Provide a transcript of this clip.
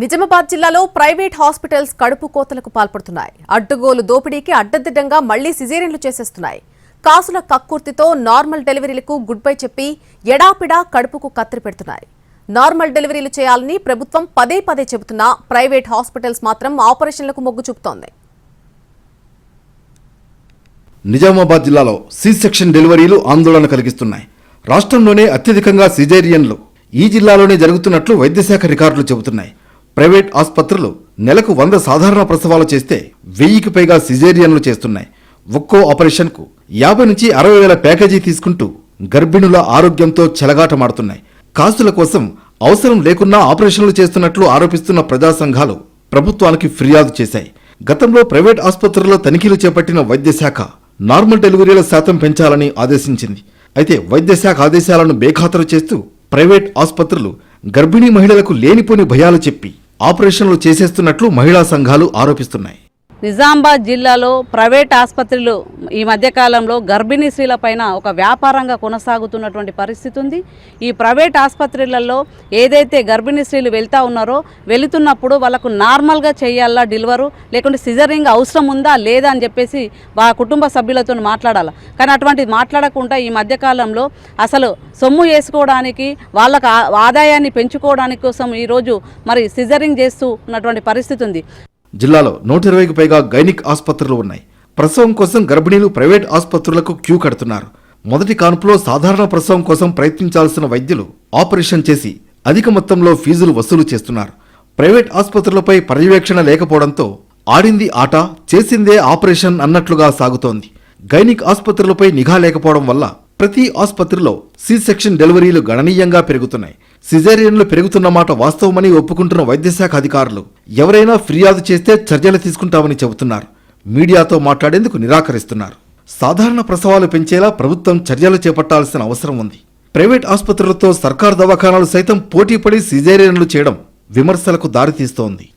నిజామాబాద్ జిల్లాలో private hospitals కడుపు కోతలకు పాల్పడుతున్నాయి. అడ్డగోలు దోపిడీకి అడ్డదిడ్డంగా మళ్ళీ సిజేరియన్లు చేసేస్తున్నాయి. కాసుల కక్కుర్తితో నార్మల్ డెలివరీలకు గుడ్ బై చెప్పి ఎడాపిడా కడుపుకు కత్తిరి పెడుతున్నాయి. నార్మల్ డెలివరీలు చేయాలని ప్రభుత్వం పదే పదే చెబుతున్నా ప్రైవేట్ హాస్పిటల్స్ మాత్రం ఆపరేషన్లకు మొగ్గు చూపుతోంది. నిజామాబాద్ జిల్లాలో సి సెక్షన్ డెలివరీలు ఆందోళన కలిగిస్తున్నాయి. రాష్ట్రంలోనే అత్యధికంగా సిజేరియన్లు ఈ జిల్లాలోనే జరుగుతున్నట్లు వైద్యశాఖ రికార్డులు చెబుతున్నాయి. ప్రైవేట్ ఆసుపత్రులు నెలకు వంద సాధారణ ప్రసవాలు చేస్తే వెయ్యికి పైగా సిజేరియన్లు చేస్తున్నాయి. ఒక్కో ఆపరేషన్కు యాభై నుంచి అరవై వేల ప్యాకేజీ తీసుకుంటూ గర్భిణుల ఆరోగ్యంతో చెలగాటమాడుతున్నాయి. కాసుల కోసం అవసరం లేకున్నా ఆపరేషన్లు చేస్తున్నట్లు ఆరోపిస్తున్న ప్రజా సంఘాలు ప్రభుత్వానికి ఫిర్యాదు చేశాయి. గతంలో ప్రైవేట్ ఆసుపత్రుల్లో తనిఖీలు చేపట్టిన వైద్యశాఖ నార్మల్ డెలివరీల శాతం పెంచాలని ఆదేశించింది. అయితే వైద్యశాఖ ఆదేశాలను బేఖాతరు చేస్తూ ప్రైవేట్ ఆసుపత్రులు గర్భిణీ మహిళలకు లేనిపోని భయాలు చెప్పి ఆపరేషన్లు చేసేస్తున్నట్లు మహిళా సంఘాలు ఆరోపిస్తున్నాయి. నిజామాబాద్ జిల్లాలో ప్రైవేట్ ఆసుపత్రులు ఈ మధ్యకాలంలో గర్భిణీ స్త్రీల పైన ఒక వ్యాపారంగా కొనసాగుతున్నటువంటి పరిస్థితి ఉంది. ఈ ప్రైవేట్ ఆసుపత్రులలో ఏదైతే గర్భిణీ స్త్రీలు వెళ్తూ ఉన్నారో వెళుతున్నప్పుడు వాళ్ళకు నార్మల్గా చేయాలా డెలివరు? లేకుంటే సిజరింగ్ అవసరం ఉందా లేదా అని చెప్పేసి వా కుటుంబ సభ్యులతో మాట్లాడాలి? కానీ అటువంటిది మాట్లాడకుండా ఈ మధ్యకాలంలో అసలు సొమ్ము వేసుకోవడానికి వాళ్ళకు ఆదాయాన్ని పెంచుకోవడానికి కోసం ఈరోజు మరి సిజరింగ్ చేస్తూ ఉన్నటువంటి పరిస్థితి ఉంది. జిల్లాలో నూట ఇరవైకి పైగా గైనిక్ ఆసుపత్రులు ఉన్నాయి. ప్రసవం కోసం గర్భిణీలు ప్రైవేట్ ఆసుపత్రులకు క్యూ కడుతున్నారు. మొదటి కాన్పులో సాధారణ ప్రసవం కోసం ప్రయత్నించాల్సిన వైద్యులు ఆపరేషన్ చేసి అధిక మొత్తంలో ఫీజులు వసూలు చేస్తున్నారు. ప్రైవేట్ ఆసుపత్రులపై పర్యవేక్షణ లేకపోవడంతో ఆడింది ఆట చేసిందే ఆపరేషన్ అన్నట్లుగా సాగుతోంది. గైనిక్ ఆసుపత్రులపై నిఘా లేకపోవడం వల్ల ప్రతి ఆసుపత్రిలో సి సెక్షన్ డెలివరీలు గణనీయంగా పెరుగుతున్నాయి. సిజేరియన్లు పెరుగుతున్న మాట వాస్తవమని ఒప్పుకుంటున్న వైద్యశాఖ అధికారులు ఎవరైనా ఫిర్యాదు చేస్తే చర్యలు తీసుకుంటామని చెబుతున్నారు. మీడియాతో మాట్లాడేందుకు నిరాకరిస్తున్నారు. సాధారణ ప్రసవాలు పెంచేలా ప్రభుత్వం చర్యలు చేపట్టాల్సిన అవసరం ఉంది. ప్రైవేట్ ఆసుపత్రులతో సర్కారు దవాఖానాలు సైతం పోటీపడి సిజేరియన్లు చేయడం విమర్శలకు దారితీస్తోంది.